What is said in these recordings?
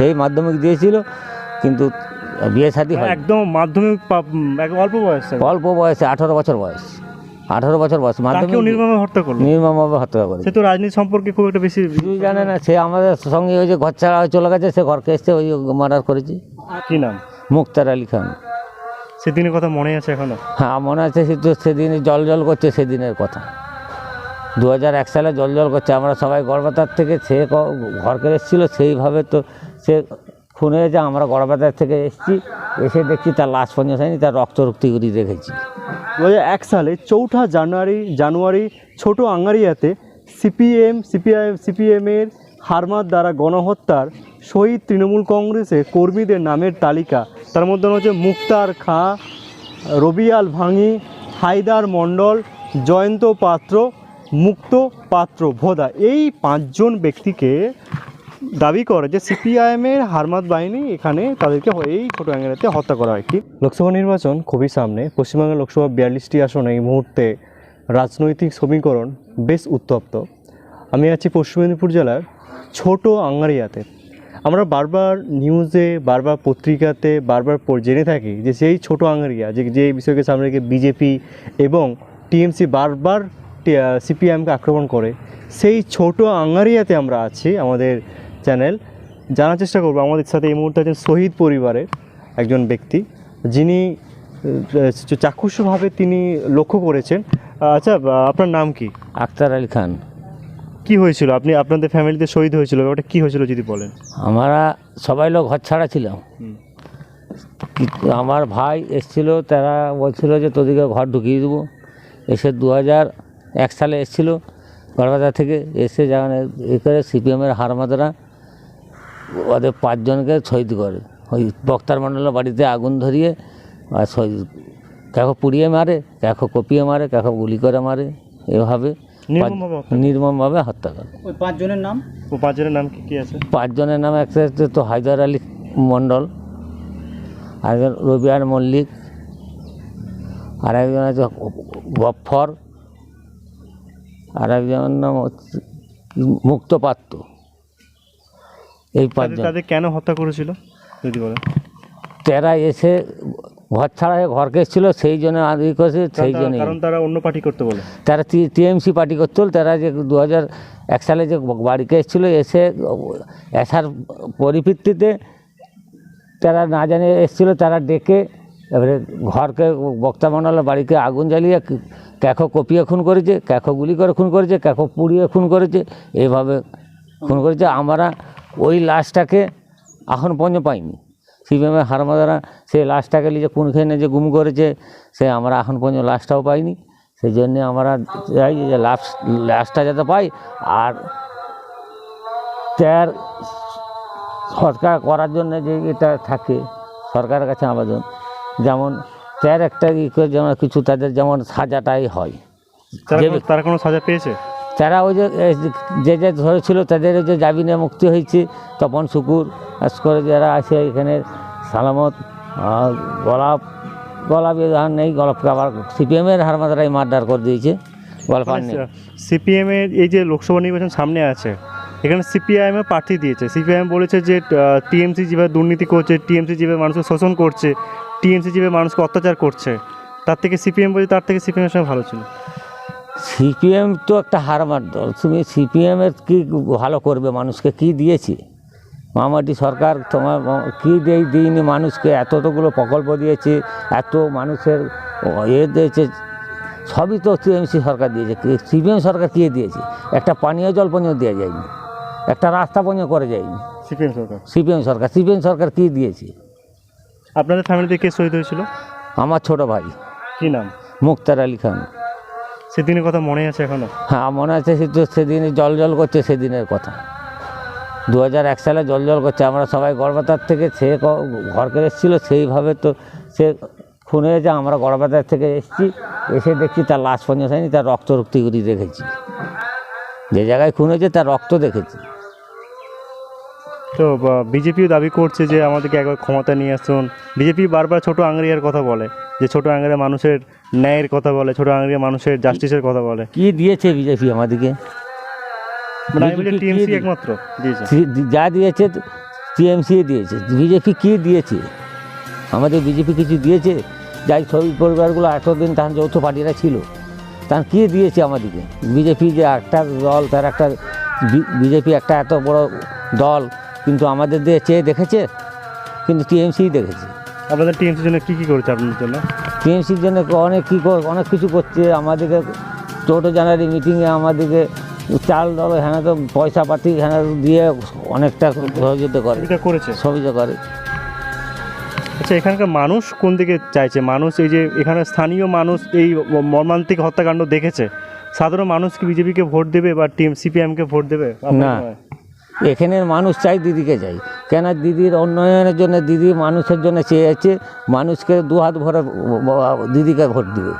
সেই মাধ্যমিক দিয়েছিল কিন্তু বিয়ে শাদী হয় একদম মাধ্যমিক এক অল্প বয়সে। অল্প বয়সে আঠারো বছর বয়স। আঠারো বছর বয়স মাধ্যমিক নির্মমভাবে হত্যা করল? নির্মমভাবে হত্যা করে সে তো রাজনীতি সম্পর্কে খুব একটা বেশি জানে না সে আমাদের সঙ্গে ওই যে ঘর ছাড়া চলে গেছে সে ঘরকে এসছে ওই মার্ডার করেছে। কি নাম? মুক্তার আলী খান। সেদিনের কথা মনে আছে এখনও? হ্যাঁ মনে আছে সে তো সেদিন জল জল করছে সেদিনের কথা। দু এক সালে জল জল করছে, আমরা সবাই গড়বাতার থেকে সে ঘরকে এসেছিল, সেইভাবে তো সে খুনে যে আমরা গড়বাতার থেকে এসেছি, এসে দেখছি তার লাশ পঞ্চাশ হয়নি তার রক্ত রক্তি করে দেখেছি। দু এক সালে চৌঠা জানুয়ারি জানুয়ারি ছোট আঙ্গারিয়াতে সিপিএম, সিপিআই, সিপিএমের হারমার দ্বারা গণহত্যার শহীদ তৃণমূল কংগ্রেসের কর্মীদের নামের তালিকা। তার মধ্যে হচ্ছে মুক্তার খাঁ, রবিয়াল ভাঙি, হায়দার মণ্ডল, জয়ন্ত পাত্র মুক্ত পাত্র, ভোদা। এই পাঁচজন ব্যক্তিকে দাবি করে যে সিপিআইএমের হারমাত বাহিনী এখানে তাদেরকে এই ছোটো অ্যাঙ্গেলাতে হত্যা করা হয়। কি? লোকসভা নির্বাচন খুবই সামনে। পশ্চিমবঙ্গের লোকসভা বিয়াল্লিশটি আসনে এই মুহূর্তে রাজনৈতিক সমীকরণ বেশ উত্তপ্ত। আমি আছি পশ্চিম মেদিনীপুর জেলার ছোট আঙ্গারিয়াতে। আমরা বারবার নিউজে, বারবার পত্রিকাতে, বারবার জেনে থাকি যে সেই ছোট আঙ্গারিয়া, যে যে বিষয়কে সামনে রেখে বিজেপি এবং টিএমসি বারবার সিপিআইএমকে আক্রমণ করে। সেই ছোট আঙ্গারিয়াতে আমরা আছি আমাদের চ্যানেল। জানার চেষ্টা করব আমাদের সাথে এই মুহূর্তে আছেন শহীদ পরিবারের একজন ব্যক্তি। যিনি চাক্ষুষভাবে তিনি লক্ষ্য করেছেন। আচ্ছা আপনার নাম কি? আক্তার আলী খান। কি হয়েছিল? আপনি আপনাদের ফ্যামিলিতে শহীদ হয়েছিল ব্যাপারটা কি হয়েছিল যদি বলেন? আমরা সবাই লোক ঘর ছাড়া ছিলাম। আমার ভাই এসছিল তারা বলছিল যে তোদেরকে ঘর ঢুকিয়ে দেবো। এসে দু হাজার এক সালে এসছিল কলকাতা থেকে এসে যেমন এ করে সিপিএমের হারমাদরা ওদের পাঁচজনকে শহীদ করে। ওই বক্তার মণ্ডলের বাড়িতে আগুন ধরিয়ে আর শহীদ কাকো পুড়িয়ে মারে কাকো কপিয়ে মারে কাকো গুলি করে মারে এভাবে নির্মমভাবে হত্যা। নির্মমভাবে হত্যা করে। ও পাঁচজনের নাম কি কি আছে? পাঁচজনের নাম একটা হচ্ছে তো হায়দার আলী মণ্ডল আরেকজন রবিয়ার মল্লিক আর একজন আছে গফর আর একজনের নাম মুক্ত পাত্র এই পাঁচজন তাদের কেন হত্যা করেছিল যদি বলেন? তেরা এসে ঘর ছাড়া ঘরকে এসেছিল সেই জন্য আদি করেছে সেই জন্য তারা- কারণ তারা অন্য পার্টি করতে বলে। তারা টিএমসি পার্টি করছিল তারা যে দু হাজার এক সালে যে বাড়িতে এসেছিল এসে আসার পরিপ্রেক্ষিতে তারা না জানে এসেছিল তারা ডেকে এবারে ঘরকে বক্তা মণ্ডলের বাড়িকে আগুন জ্বালিয়ে ক্যাখো কপিয়ে খুন করেছে, ক্যাখো গুলি করে খুন করেছে, ক্যাখো পুড়িয়ে খুন করেছে, এইভাবে খুন করেছে। আমরা ওই লাশটাকে এখন পর্যন্ত পাইনি। সিপিএমের হারমাদারা সেই লাশটাকে নিয়ে যে কোন খেয়ে যে গুম করেছে, সে আমরা এখন পর্যন্ত লাশটাও পাইনি। সেই জন্যে আমরা চাই যে লাশ, লাশটা যাতে পাই আর তার সরকার করার জন্য যে এটা থাকে, সরকারের কাছে আবেদন। যেমন তার একটা ই করে যেমন কিছু তাদের যেমন সাজাটাই হয়। তারা কোনো- সাজা পেয়েছে? তারা ওই যে যে যে ধরেছিল তাদের ওই যে জামিনে মুক্তি হয়েছে তপন শুকুর করে যারা আছে এখানে সালামত গোলাপ গোলাপ আর নেই গোলাপকে আবার সিপিএমের হারমাদারাই মার্ডার করে দিয়েছে গোলাপার নেই। সিপিএম এর এই যে লোকসভা নির্বাচন সামনে আছে এখানে সিপিআইএম প্রার্থী দিয়েছে। সিপিআইএম বলেছে যে টিএমসি যেভাবে দুর্নীতি করছে টিএমসি যেভাবে মানুষকে শোষণ করছে টিএমসি যেভাবে মানুষকে অত্যাচার করছে তার থেকে সিপিএম বলছে তার থেকে সিপিএম এর সঙ্গে ভালো ছিল। সিপিএম তো একটা হারমার দল। তুমি সিপিএমের কি ভালো করবে? মানুষকে কি দিয়েছে? মামাটি সরকার তোমার কী দিয়ে দিইনি মানুষকে? এতগুলো প্রকল্প দিয়েছে এত মানুষের এ দিয়েছে সবই তো টিএমসি সরকার দিয়েছে। সিপিএম সরকার কী দিয়েছে? একটা পানীয় জল পর্যন্ত দেওয়া যায়নি একটা রাস্তা পর্যন্ত করে যায়নি। সিপিএম সরকার। সিপিএম সরকার সিপিএম সরকার কী দিয়েছে? আপনাদের ফ্যামিলিতে কে শহীদ হয়েছিল? আমার ছোট ভাই। কি নাম? মুক্তার আলী খান। সেদিনের কথা মনে আছে এখনও? হ্যাঁ মনে আছে সে তো সেদিন জল জল করছে সেদিনের কথা। দু হাজার এক সালে জল জল করছে আমরা সবাই গড়বাতার থেকে সে ঘরকে এসেছিল সেইভাবে তো সে খুন হয়েছে আমরা গড়বাতার থেকে এসেছি এসে দেখছি তার লাশ পঞ্চাশ হয়নি তার রক্ত রক্তিগুলি দেখেছি। যে জায়গায় খুন হয়েছে তার রক্ত দেখেছি। তো বিজেপিও দাবি করছে যে আমাদেরকে একবার ক্ষমতা নিয়ে আসুন। বিজেপি বারবার ছোট আংরিয়ার কথা বলে যে ছোট আংরিয়া মানুষের ন্যায়ের কথা বলে ছোট আংরিয়া মানুষের জাস্টিসের কথা বলে। কি দিয়েছে বিজেপি আমাদেরকে? মানে টিএমসি একমাত্র যা দিয়েছে টিএমসি দিয়েছে। বিজেপি কী দিয়েছে? আমাদের বিজেপি কিছু দিয়েছে? যাই শহীদ পরিবারগুলো এতদিন তার যৌথ পার্টিরা ছিল তার কী দিয়েছে আমাদেরকে? বিজেপি যে একটা দল তার একটা বিজেপি একটা এত বড় দল কিন্তু আমাদের দিয়ে চেয়ে দেখেছে কিন্তু টিএমসি দেখেছে। আপনাদের টিএমসির জন্য কী কী করেছে আপনাদের জন্য? টিএমসির জন্য অনেক কী কর- অনেক কিছু করছে। আমাদেরকে চৌঠা জানুয়ারি মিটিংয়ে আমাদেরকে চাল দল হ্যাঁ তো পয়সা পাতি হ্যাঁ দিয়ে অনেকটা সহযোগিতা করে। এটা করেছে? সহযোগিতা করে। আচ্ছা এখানকার মানুষ কোন দিকে চাইছে? মানুষ এই যে এখানে স্থানীয় মানুষ এই মর্মান্তিক হত্যাকাণ্ড দেখেছে। সাধারণ মানুষ কি বিজেপিকে ভোট দেবে বা টিএম সিপিএমকে ভোট দেবে? না। এখানের মানুষ চাই দিদিকে চাই। কেন দিদির উন্নয়নের জন্য দিদি মানুষের জন্য চেয়েছে মানুষকে দু হাত ভরে দিদিকে ভোট দিবে।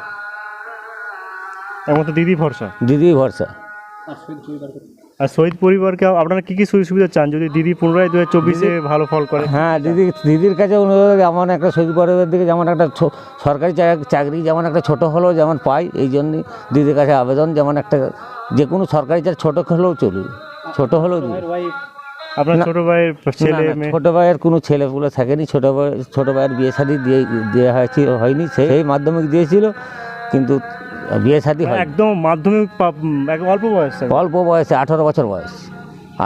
একমাত্র দিদি ভরসা। দিদি ভরসা। আর শহীদ পরিবারকে? আপনারা কী কী সুযোগ সুবিধা চান? যদি দিদি পুনরায় দু হাজার চব্বিশে ভালো ফল করে। হ্যাঁ দিদি দিদির কাছে অনুরোধ যেমন একটা শহীদ পরিবারের দিকে যেমন একটা ছো- সরকারি চাকরি যেমন একটা ছোট হলেও যেমন পাই এই জন্যই দিদির কাছে আবেদন যেমন একটা যে কোনো সরকারি চাকরি ছোটো হলেও চলবে ছোট হলেও দিবে আপনার ছোট ভাইয়ের ছেলে ছোট ভাইয়ের কোনো ছেলেপুলে থাকেনি ছোট ভাই ছোট ভাইয়ের বিয়ে শাদি দিয়ে দেওয়া হয়েছিল হয়নি সেই মাধ্যমিক দিয়েছিল কিন্তু বিয়ে শাদি হয় একদম মাধ্যমিক অল্প বয়সে অল্প বয়সে আঠারো বছর বয়স।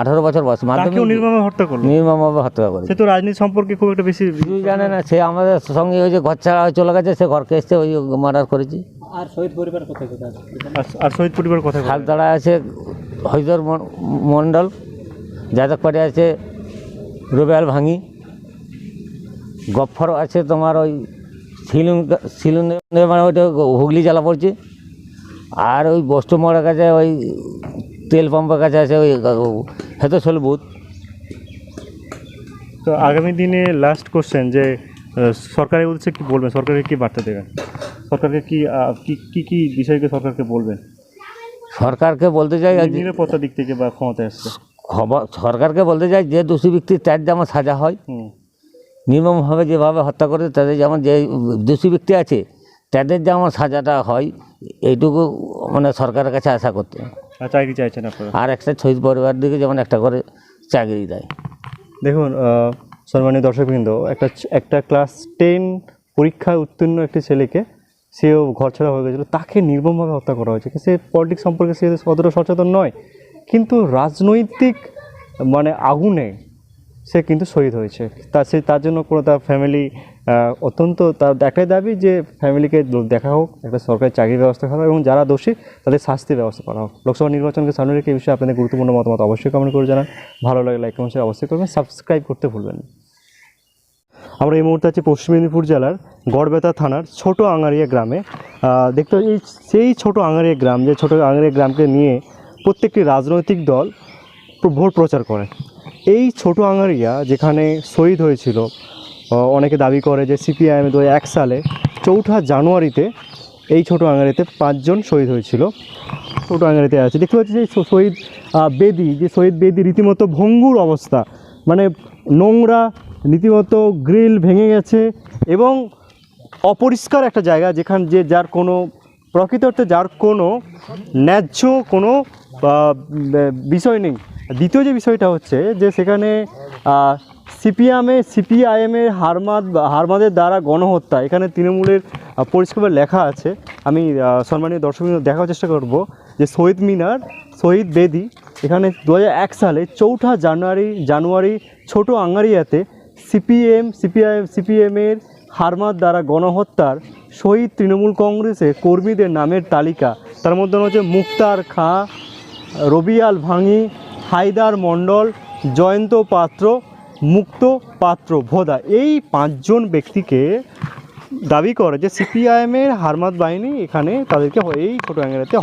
আঠারো বছর বয়স মাধ্যমিক নির্মমভাবে হত্যা করল? নির্মমভাবে হত্যা করে সে তো রাজনীতি সম্পর্কে খুব একটা বেশি জানে না সে আমাদের সঙ্গে ওই যে ঘর ছাড়া চলে গেছে সে ঘরকে এসছে ওই মার্ডার করেছি। আর আর শহীদ পরিবার কথা খালতাড়া আছে হরিধর মণ্ডল যাদবপাড়ে আছে রুবেল ভাঙি গফর আছে তোমার ওই শিলুন শিলুন মানে ওইটা হুগলি জেলা পড়ছে। আর ওই বস্তু মোড়ের কাছে ওই তেল পাম্পের কাছে আছে ওই হেতশোল বুথ। তো আগামী দিনে লাস্ট কোশ্চেন যে সরকারের উদ্দেশ্যে কি বলবেন? সরকারকে কি বার্তা দেবেন? সরকারকে কি কি কি কি বিষয়কে সরকারকে বলবেন সরকারকে বলতে চাই আজ- নিরাপত্তা দিক থেকে বা ক্ষমতায় আসছে সরকারকে বলতে চাই যে দোষী ব্যক্তির তার যেমন সাজা হয় নির্মমভাবে যেভাবে হত্যা করে তাদের যেমন যে দোষী ব্যক্তি আছে তাদের যেমন সাজাটা হয় এইটুকু মানে সরকারের কাছে আশা করতে। চাকরি চাইছেন আপনারা? আর একটা শহীদ পরিবার দিকে যেমন একটা করে চাকরি দেয়। দেখুন সম্মানীয় দর্শকবৃন্দ একটা একটা ক্লাস টেন পরীক্ষায় উত্তীর্ণ একটি ছেলেকে সেও ঘর ছাড়া হয়ে গেছিল, তাকে নির্মমভাবে হত্যা করা হয়েছে। সে পলিটিক্স সম্পর্কে সে অতটা সচেতন নয়। কিন্তু রাজনৈতিক মানে আগুনে সে কিন্তু শহীদ হয়েছে। তা সে, তার জন্য কোনো তার ফ্যামিলি অত্যন্ত তার একটাই দাবি যে ফ্যামিলিকে দেখা হোক, একটা সরকারি চাকরির ব্যবস্থা করা হোক এবং যারা দোষী, তাদের শাস্তির ব্যবস্থা করা হোক। লোকসভা নির্বাচনকে সামনে রেখে এই বিষয়ে আপনাদের গুরুত্বপূর্ণ মতামত অবশ্যই কমেন্ট করে জানান। ভালো লাগে লাইক কমেন্ট অবশ্যই করবেন। সাবস্ক্রাইব করতে ভুলবেন না। আমরা এই মুহূর্তে আছি পশ্চিম মেদিনীপুর জেলার গড়বেতা থানার ছোট আঙারিয়া গ্রামে। দেখতে এই সেই ছোট আঙারিয়া গ্রাম, যে ছোট আঙারিয়া গ্রামকে নিয়ে প্রত্যেকটি রাজনৈতিক দল ভোট প্রচার করে। এই ছোট আঙারিয়া যেখানে শহীদ হয়েছিল অনেকে দাবি করে যে সিপিআইএম দু এক সালে চৌঠা জানুয়ারিতে এই ছোট আঙারিতে পাঁচজন শহীদ হয়েছিল। ছোট আঙারিতে আছে। দেখতে পাচ্ছি যে শহীদ বেদি, যে শহীদ বেদি রীতিমতো ভঙ্গুর অবস্থা মানে নোংরা রীতিমতো গ্রিল ভেঙে গেছে এবং অপরিষ্কার একটা জায়গা যেখান যে যার কোনো প্রকৃত অর্থে যার কোনো ন্যায্য কোনো বিষয় নেই। দ্বিতীয় যে বিষয়টা হচ্ছে যে সেখানে সিপিএমে সিপিআইএমের হারমাদ, হারমাদের দ্বারা গণহত্যা, এখানে তৃণমূলের পরিষ্কার লেখা আছে। আমি সম্মানীয় দর্শক দেখার চেষ্টা করব যে শহীদ মিনার, শহীদ বেদি, এখানে দু সালে চৌঠা জানুয়ারি জানুয়ারি ছোট আঙ্গারিয়াতে সিপিএম, সিপিআই, সিপিএমের হারমাদ দ্বারা গণহত্যার শহীদ তৃণমূল কংগ্রেসের কর্মীদের নামের তালিকা। তার মধ্যে হচ্ছে মুক্তার খাঁ, রবিয়াল ভাঙি, হায়দার মণ্ডল, জয়ন্ত পাত্র, মুক্ত পাত্র ভোদা। এই পাঁচজন ব্যক্তিকে দাবি করে যে সিপিআইএমের হারমাদ বাহিনী এখানে তাদেরকে এই ছোটো অ্যাঙ্গেলাতে